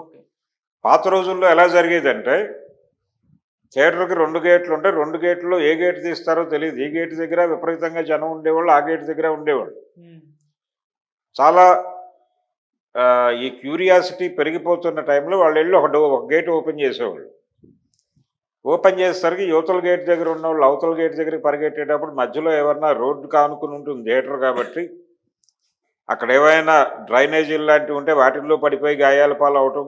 Okay. పాత రోజుల్లో ఎలా జరిగేదంటే థియేటర్కి రెండు గేట్లు ఉంటాయి రెండు గేట్లు ఏ గేట్ తీస్తారో తెలియదు. ఈ గేట్ దగ్గర విపరీతంగా జనం ఉండేవాళ్ళు ఆ గేట్ దగ్గర ఉండేవాళ్ళు. చాలా ఈ క్యూరియాసిటీ పెరిగిపోతున్న టైంలో వాళ్ళు వెళ్ళి ఒక ఒక గేట్ ఓపెన్ చేసేవాళ్ళు. ఓపెన్ చేసేసరికి యువతల గేట్ దగ్గర ఉన్న వాళ్ళు అవతల గేట్ దగ్గరికి పరిగెట్టేటప్పుడు మధ్యలో ఏమన్నా రోడ్డు కానుకుని ఉంటుంది థియేటర్ కాబట్టి. అక్కడ ఏవైనా డ్రైనేజీలు లాంటివి ఉంటే వాటిల్లో పడిపోయి గాయాల పాలు అవటం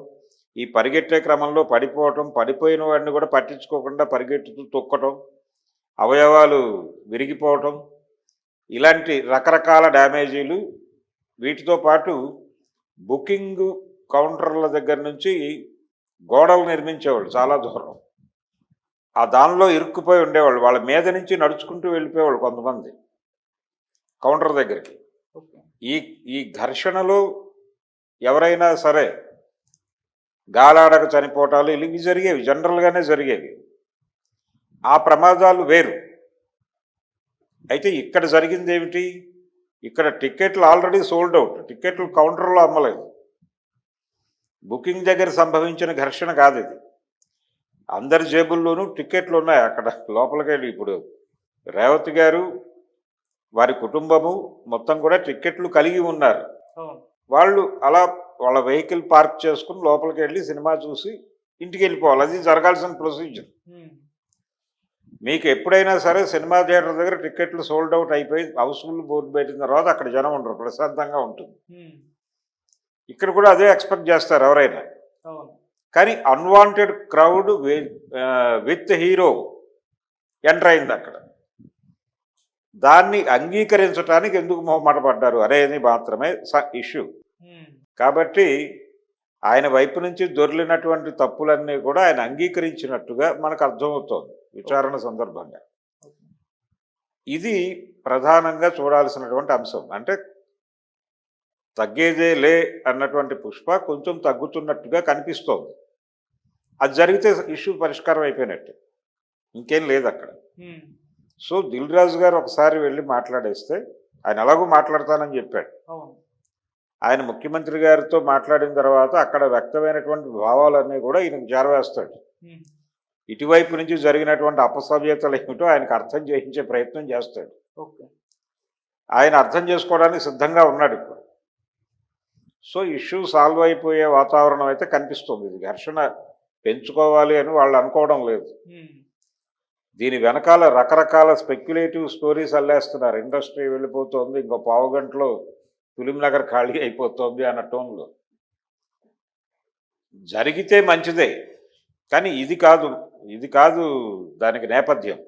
ఈ పరిగెట్టే క్రమంలో పడిపోవటం పడిపోయిన వాడిని కూడా పట్టించుకోకుండా పరిగెట్టుతూ తొక్కటం అవయవాలు విరిగిపోవటం ఇలాంటి రకరకాల డ్యామేజీలు. వీటితో పాటు బుకింగ్ కౌంటర్ల దగ్గర నుంచి గోడలు నిర్మించేవాళ్ళు చాలా దూరం. ఆ దానిలో ఇరుక్కుపోయి ఉండేవాళ్ళు. వాళ్ళ మీద నుంచి నడుచుకుంటూ వెళ్ళిపోయేవాళ్ళు కొంతమంది కౌంటర్ దగ్గరికి. ఈ ఈ ఘర్షణలో ఎవరైనా సరే గాలాడక చనిపోవటాలు ఇవి జరిగేవి జనరల్గానే జరిగేవి. ఆ ప్రమాదాలు వేరు. అయితే ఇక్కడ జరిగింది ఏమిటి? ఇక్కడ టికెట్లు ఆల్రెడీ సోల్డ్ అవుట్ టికెట్లు కౌంటర్లో అమ్మలేదు. బుకింగ్ దగ్గర సంభవించిన ఘర్షణ కాదు ఇది. అందరి జేబుల్లోనూ టికెట్లు ఉన్నాయి అక్కడ లోపలికి ఇప్పుడు రేవతి గారు వారి కుటుంబము మొత్తం కూడా టికెట్లు కలిగి ఉన్నారు. వాళ్ళు అలా వాళ్ళ వెహికల్ పార్క్ చేసుకుని లోపలికి వెళ్ళి సినిమా చూసి ఇంటికి వెళ్ళిపోవాలి. అది జరగాల్సిన ప్రొసీజర్. మీకు ఎప్పుడైనా సరే సినిమా థియేటర్ దగ్గర టికెట్లు సోల్డ్ అవుట్ అయిపోయి హౌస్ఫుల్ బోర్డు పెట్టిన తర్వాత అక్కడ జనం ఉండరు. ప్రశాంతంగా ఉంటుంది. ఇక్కడ కూడా అదే ఎక్స్పెక్ట్ చేస్తారు ఎవరైనా. కానీ unwanted crowd with hero enter అయింది అక్కడ. దాన్ని అంగీకరించడానికి ఎందుకు మొహమాట పడ్డారు అనేది మాత్రమే ఇష్యూ. ఉమ్, కాబట్టి ఆయన వైపు నుంచి దొరికినటువంటి తప్పులన్నీ కూడా ఆయన అంగీకరించినట్టుగా మనకు అర్థమవుతోంది విచారణ సందర్భంగా. ఇది ప్రధానంగా చూడాల్సినటువంటి అంశం. అంటే తగ్గేదే లే అన్నటువంటి పుష్ప కొంచెం తగ్గుతున్నట్టుగా కనిపిస్తోంది. అది జరిగితే ఇష్యూ పరిష్కారం అయిపోయినట్టు. ఇంకేం లేదు అక్కడ సో దిల్ రాజు గారు ఒకసారి వెళ్ళి మాట్లాడేస్తే ఆయన ఎలాగో మాట్లాడతానని చెప్పాడు. ఆయన ముఖ్యమంత్రి గారితో మాట్లాడిన తర్వాత అక్కడ వ్యక్తమైనటువంటి భావాలన్నీ కూడా ఈయనకు చేరవేస్తాడు. ఉమ్, ఇటువైపు నుంచి జరిగినటువంటి అపసవ్యతలు ఏమిటో ఆయనకు అర్థం చేయించే ప్రయత్నం చేస్తాడు. ఓకే. ఆయన అర్థం చేసుకోవడానికి సిద్ధంగా ఉన్నాడు ఇప్పుడు. సో ఇష్యూ సాల్వ్ అయిపోయే వాతావరణం అయితే కనిపిస్తుంది. ఇది ఘర్షణ పెంచుకోవాలి అని వాళ్ళు అనుకోవడం లేదు. దీని వెనకాల రకరకాల స్పెక్యులేటివ్ స్టోరీస్ అల్లేస్తున్నారు. ఇండస్ట్రీ వెళ్ళిపోతుంది ఇంకో పావు గంటలో ఫిలిం నగర్ ఖాళీ అయిపోతుంది అన్న టోన్లో జరిగితే మంచిదే కానీ ఇది కాదు ఇది కాదు దానికి నేపథ్యం.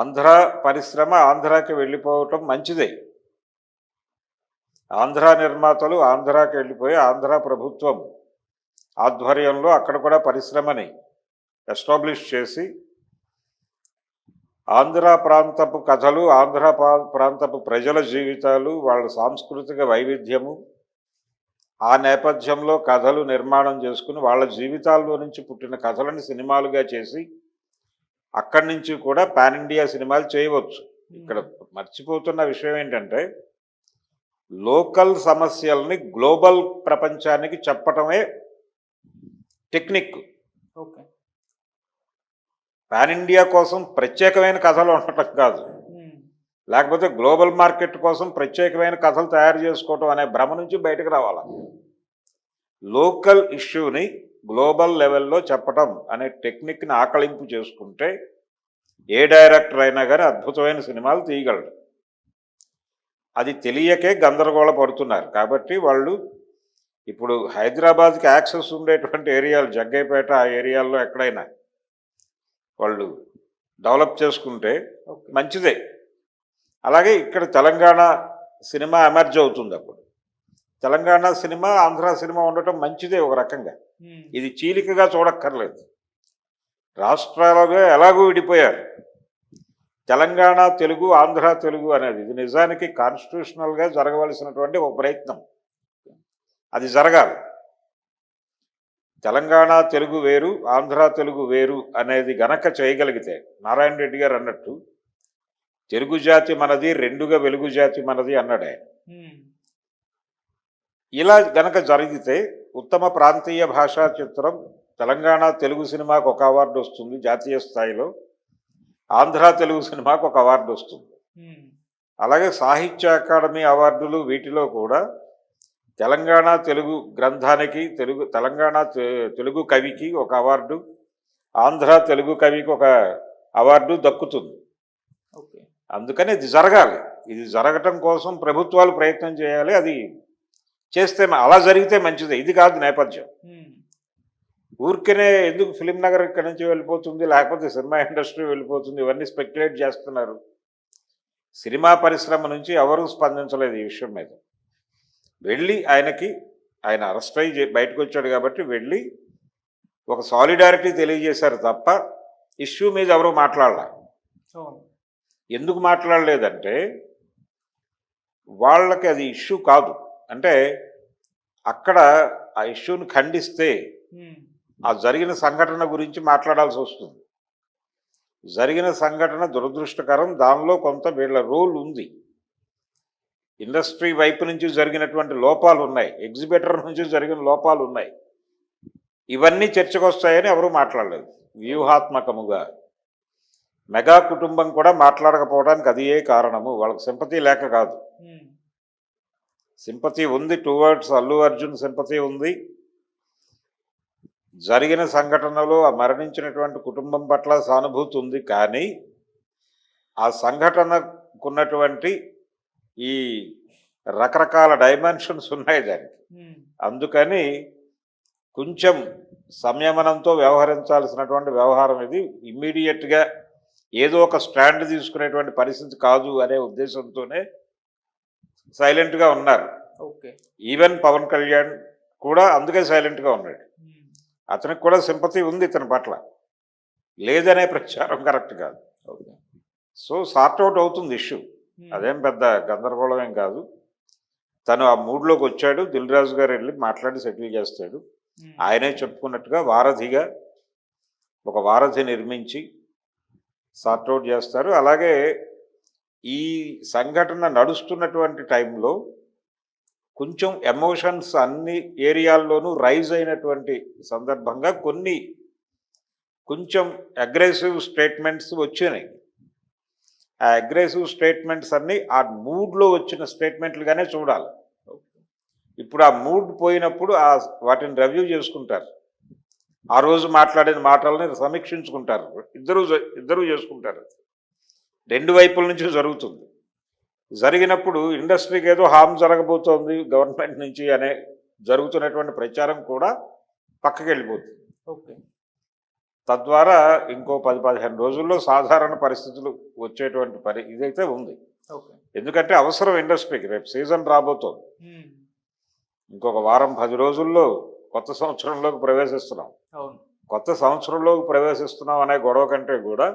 ఆంధ్ర పరిశ్రమ ఆంధ్రాకి వెళ్ళిపోవటం మంచిదే. ఆంధ్ర నిర్మాతలు ఆంధ్రాకి వెళ్ళిపోయి ఆంధ్ర ప్రభుత్వం ఆధ్వర్యంలో అక్కడ కూడా పరిశ్రమని. ఎస్టాబ్లిష్ చేసి ఆంధ్ర ప్రాంతపు కథలు ఆంధ్ర ప్రాంతపు ప్రజల జీవితాలు వాళ్ళ సాంస్కృతిక వైవిధ్యము ఆ నేపథ్యంలో కథలు నిర్మాణం చేసుకుని వాళ్ళ జీవితాల్లో నుంచి పుట్టిన కథలను సినిమాలుగా చేసి అక్కడి నుంచి కూడా పాన్ ఇండియా సినిమాలు చేయవచ్చు. ఇక్కడ మర్చిపోతున్న విషయం ఏంటంటే లోకల్ సమస్యల్ని గ్లోబల్ ప్రపంచానికి చెప్పటమే టెక్నిక్. ఓకే. పాన్ ఇండియా కోసం ప్రత్యేకమైన కథలు ఉండటం కాదు. లేకపోతే గ్లోబల్ మార్కెట్ కోసం ప్రత్యేకమైన కథలు తయారు చేసుకోవటం అనే భ్రమ నుంచి బయటకు రావాలి? లోకల్ ఇష్యూని గ్లోబల్ లెవెల్లో చెప్పటం అనే టెక్నిక్ని ఆకలింపు చేసుకుంటే ఏ డైరెక్టర్ అయినా కానీ అద్భుతమైన సినిమాలు తీయగలడు. అది తెలియకే గందరగోళ పడుతున్నారు. కాబట్టి వాళ్ళు ఇప్పుడు హైదరాబాద్కి యాక్సెస్ ఉండేటువంటి ఏరియాలు జగ్గైపేట ఆ ఏరియాల్లో ఎక్కడైనా వాళ్ళు డెవలప్ చేసుకుంటే మంచిదే. అలాగే ఇక్కడ తెలంగాణ సినిమా ఎమర్జ్ అవుతుంది అప్పుడు. తెలంగాణ సినిమా ఆంధ్ర సినిమా ఉండటం మంచిదే ఒక రకంగా. ఇది చీలికగా చూడక్కర్లేదు. రాష్ట్రాలుగా ఎలాగూ విడిపోయారు. తెలంగాణ తెలుగు ఆంధ్ర తెలుగు అనేది ఇది నిజానికి కాన్స్టిట్యూషనల్గా జరగవలసినటువంటి ఒక ప్రయత్నం. అది జరగాలి. తెలంగాణ తెలుగు వేరు ఆంధ్ర తెలుగు వేరు అనేది గనక చేయగలిగితే నారాయణ రెడ్డి గారు అన్నట్టు తెలుగు జాతి మనది రెండుగా వెలుగు జాతి మనది అన్నాడే. ఇలా గనక జరిగితే ఉత్తమ ప్రాంతీయ భాషా చిత్రం తెలంగాణ తెలుగు సినిమాకు ఒక అవార్డు వస్తుంది జాతీయ స్థాయిలో ఆంధ్ర తెలుగు సినిమాకు ఒక అవార్డు వస్తుంది. అలాగే సాహిత్య అకాడమీ అవార్డులు వీటిలో కూడా తెలంగాణ తెలుగు గ్రంథానికి తెలుగు తెలంగాణ తెలుగు కవికి ఒక అవార్డు ఆంధ్ర తెలుగు కవికి ఒక అవార్డు దక్కుతుంది. ఓకే. అందుకని ఇది జరగాలి. ఇది జరగటం కోసం ప్రభుత్వాలు ప్రయత్నం చేయాలి. అది చేస్తే అలా జరిగితే మంచిదే. ఇది కాదు నేపథ్యం. ఊరికనే ఎందుకు ఫిలిం నగర్ ఇక్కడి నుంచి వెళ్ళిపోతుంది లేకపోతే సినిమా ఇండస్ట్రీ వెళ్ళిపోతుంది ఇవన్నీ స్పెక్యులేట్ చేస్తున్నారు. సినిమా పరిశ్రమ నుంచి ఎవరూ స్పందించలేదు ఈ విషయం మీద. వెళ్ళి ఆయనకి ఆయన అరెస్ట్ అయ్యి బయటకు వచ్చాడు కాబట్టి వెళ్ళి ఒక సాలిడారిటీ తెలియజేశారు తప్ప ఇష్యూ మీద ఎవరు మాట్లాడాల. ఎందుకు మాట్లాడలేదంటే వాళ్ళకి అది ఇష్యూ కాదు. అంటే అక్కడ ఆ ఇష్యూని ఖండిస్తే ఆ జరిగిన సంఘటన గురించి మాట్లాడాల్సి వస్తుంది. జరిగిన సంఘటన దురదృష్టకరం. దానిలో కొంత వీళ్ళ రోల్ ఉంది. ఇండస్ట్రీ వైపు నుంచి జరిగినటువంటి లోపాలు ఉన్నాయి. ఎగ్జిబిటర్ నుంచి జరిగిన లోపాలు ఉన్నాయి. ఇవన్నీ చర్చకు వస్తాయని ఎవరూ మాట్లాడలేదు. వ్యూహాత్మకముగా. మెగా కుటుంబం కూడా మాట్లాడకపోవడానికి అది ఏ కారణము? వాళ్ళకి సింపతి లేక కాదు. సింపతి ఉంది టువర్డ్స్ అల్లు అర్జున్ సింపతి ఉంది. జరిగిన సంఘటనలో ఆ మరణించినటువంటి కుటుంబం పట్ల సానుభూతి ఉంది కానీ ఆ సంఘటనకున్నటువంటి ఈ రకరకాల డైమెన్షన్స్ ఉన్నాయి దానికి. అందుకని కొంచెం సంయమనంతో వ్యవహరించాల్సినటువంటి వ్యవహారం ఇది. ఇమ్మీడియట్గా ఏదో ఒక స్టాండ్ తీసుకునేటువంటి పరిస్థితి కాదు అనే ఉద్దేశంతోనే సైలెంట్గా ఉన్నారు. ఓకే. ఈవెన్ పవన్ కళ్యాణ్ కూడా అందుకే సైలెంట్గా ఉన్నాడు. అతనికి కూడా సింపతి ఉంది ఇతని పట్ల. లేదనే ప్రచారం కరెక్ట్ కాదు. ఓకే. సో సార్ట్ అవుట్ అవుతుంది ఇష్యూ. అదేం పెద్ద గందరగోళం ఏం కాదు. తను ఆ మూడ్లోకి వచ్చాడు దిల్ రాజు గారు వెళ్ళి మాట్లాడి సెటిల్ చేస్తాడు. ఆయనే చెప్పుకున్నట్టుగా వారధిగా ఒక వారధి నిర్మించి సార్ట్ అవుట్ చేస్తారు. అలాగే ఈ సంఘటన నడుస్తున్నటువంటి టైంలో కొంచెం ఎమోషన్స్ అన్ని ఏరియాల్లోనూ రైజ్ అయినటువంటి సందర్భంగా కొన్ని కొంచెం అగ్రెసివ్ స్టేట్మెంట్స్ వచ్చినాయి. ఆ అగ్రెసివ్ స్టేట్మెంట్స్ అన్నీ ఆ మూడ్లో వచ్చిన స్టేట్మెంట్లుగానే చూడాలి. ఇప్పుడు ఆ మూడ్ పోయినప్పుడు ఆ వాటిని రివ్యూ చేసుకుంటారు. ఆ రోజు మాట్లాడిన మాటల్ని సమీక్షించుకుంటారు. ఇద్దరు ఇద్దరు చేసుకుంటారు. రెండు వైపుల నుంచి జరుగుతుంది. జరిగినప్పుడు ఇండస్ట్రీకి ఏదో హామ్ జరగబోతోంది గవర్నమెంట్ నుంచి అనే జరుగుతున్నటువంటి ప్రచారం కూడా పక్కకి వెళ్ళిపోతుంది ఓకే. తద్వారా ఇంకో పది పదిహేను రోజుల్లో సాధారణ పరిస్థితులు వచ్చేటువంటి పరి ఇదైతే ఉంది. ఎందుకంటే అవసరం ఇండస్ట్రీకి రేపు సీజన్ రాబోతోంది. ఇంకొక వారం పది రోజుల్లో కొత్త సంవత్సరంలోకి ప్రవేశిస్తున్నాం. కొత్త సంవత్సరంలోకి ప్రవేశిస్తున్నాం అనే గొడవ కంటే కూడా